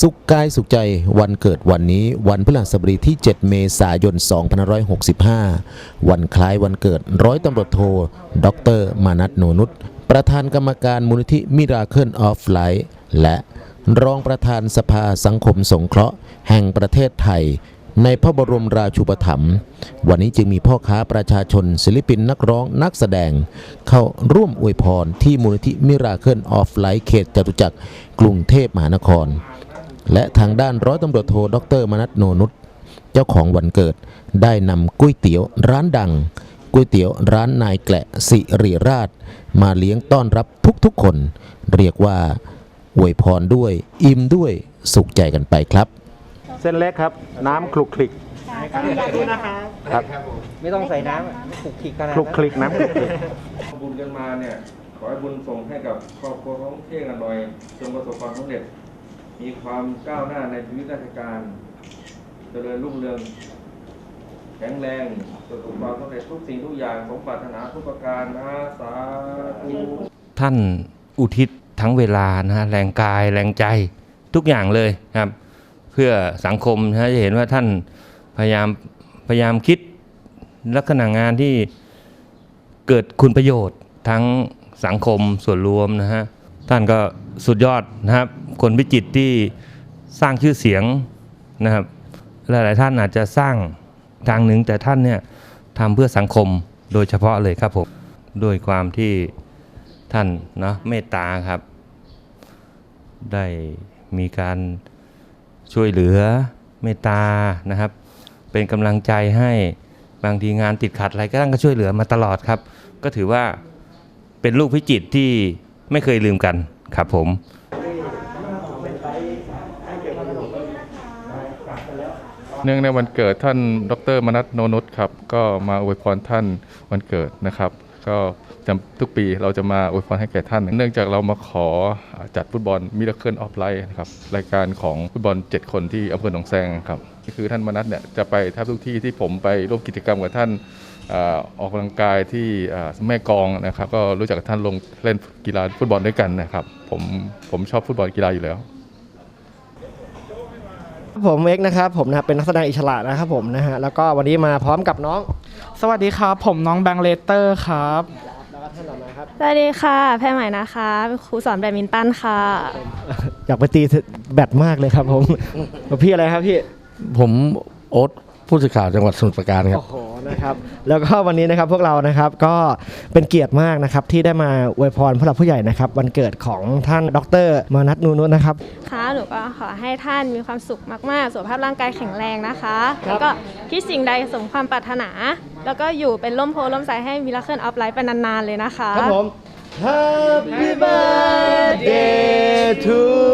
สุขกายสุขใจวันเกิดวันนี้วันพฤหัสบดีที่ 7 เมษายน 2565 วันคล้ายวันเกิดร้อยตำรวจโทดร มานัทโนนุชประธานกรรมการมูลนิธิมิราเคิลออฟไลท์และรองประธานสภาสังคมสงเคราะห์แห่งประเทศไทย ในพระบรมราชูปถัมภ์วันนี้จึงมีพ่อค้าประชาชน ศิลปินนักร้องนักแสดง เข้าร่วมอวยพรที่มูลนิธิมิราเคิลออฟไลท์เขตจตุจักรกรุงเทพมหานคร และทางด้านร้อยตำรวจโทดรมนัทโนนุชเจ้าของวันเกิดได้นำก๋วยเตี๋ยวร้านดังก๋วยเตี๋ยวร้านนายแกละสิริราช มาเลี้ยงต้อนรับทุกๆคน เรียกว่าอวยพรด้วย อิ่มด้วยสุขใจกันไปครับ เส้นเล็กครับ น้ำคลุกคลิกครับไม่ต้องใส่น้ำคลุกคลิกขนาดคลุกคลิกน้ำคลุกคลิก บุญกันมาเนี่ย ขอให้บุญส่งให้กับครอบครัวของเท่งกันหน่อย จงประสบความสำเร็จ มีความก้าวหน้าในชีวิตราชการ เจริญรุ่งเรือง แข็งแรงประสบความสำเร็จทุกสิ่งทุกอย่างสมปรารถนาทุกประการนะสาธุท่านอุทิศทั้งเวลานะฮะแรงกายแรงใจทุกอย่างเลยครับเพื่อสังคมนะฮะจะเห็นว่าท่านพยายามพยายามคิดลักษณะงานที่เกิดคุณประโยชน์ทั้งสังคมส่วนรวมนะฮะท่านก็สุดยอดนะครับ คนพิจิตที่สร้างชื่อเสียงนะครับหลายๆท่านอาจจะสร้างทางหนึ่งแต่ท่านเนี่ยทำเพื่อสังคมโดยเฉพาะเลยครับผมด้วยความที่ท่านเนาะเมตตาครับ ได้มีการ ช่วยเหลือเมตตานะครับ เป็นกำลังใจให้บางทีงานติดขัดอะไรก็ท่านก็ช่วยเหลือมาตลอดครับ ก็ถือว่าเป็นลูกพิจิตที่ไม่เคยลืมกันครับผมเนื่องในวันเกิดท่านดรมนัทโนนุชครับ ก็มาอวยพรท่านวันเกิดนะครับ ก็ทุกปีเราจะมาอวยพรให้แก่ท่าน เนื่องจากเรามาขอจัดฟุตบอลมิราเคิลออฟไลท์นะครับรายการของฟุตบอล 7 คนที่อำเภอหนองแซงครับนี่คือท่านมนัทเนี่ยจะไปแทบทุกที่ที่ผมไปร่วมกิจกรรมกับท่านออกกำลังกายที่แม่กองนะครับก็รู้จักกับท่านลงเล่นกีฬาฟุตบอลด้วยกันนะครับผมผมชอบฟุตบอลกีฬาอยู่แล้วผมเอกนะครับผมนะเป็นนักแสดงอิสระนะครับผมนะฮะแล้วก็วันนี้มาพร้อมกับน้อง สวัสดีครับ ผมน้องแบงค์เลเตอร์ครับแล้วก็ท่านต่อมาครับ สวัสดีค่ะ แพรใหม่นะคะเป็นครูสอนแบดมินตันค่ะ อยากไปตีแบดมากเลยครับผมพี่อะไรครับพี่ ผมโอ๊ตผู้สื่อข่าวจังหวัดสมุทรปราการครับ โอ้โห นะครับ แล้วก็วันนี้นะครับพวกเรานะครับก็เป็นเกียรติมากนะครับที่ได้มาอวยพรผู้หลักผู้ใหญ่นะครับวันเกิดของท่านดรมานัทนูนุชนะครับ ค่ะ หนูก็ขอให้ท่านมีความสุขมาก ๆ สุขภาพร่างกายแข็งแรงนะคะครับแล้วก็คิดสิ่งใดสมความปรารถนา แล้วก็อยู่เป็นร่มโพล่มใสให้มิราเคิลออฟไลฟ์ไปนานๆเลยนะคะ ครับผม Happy birthday to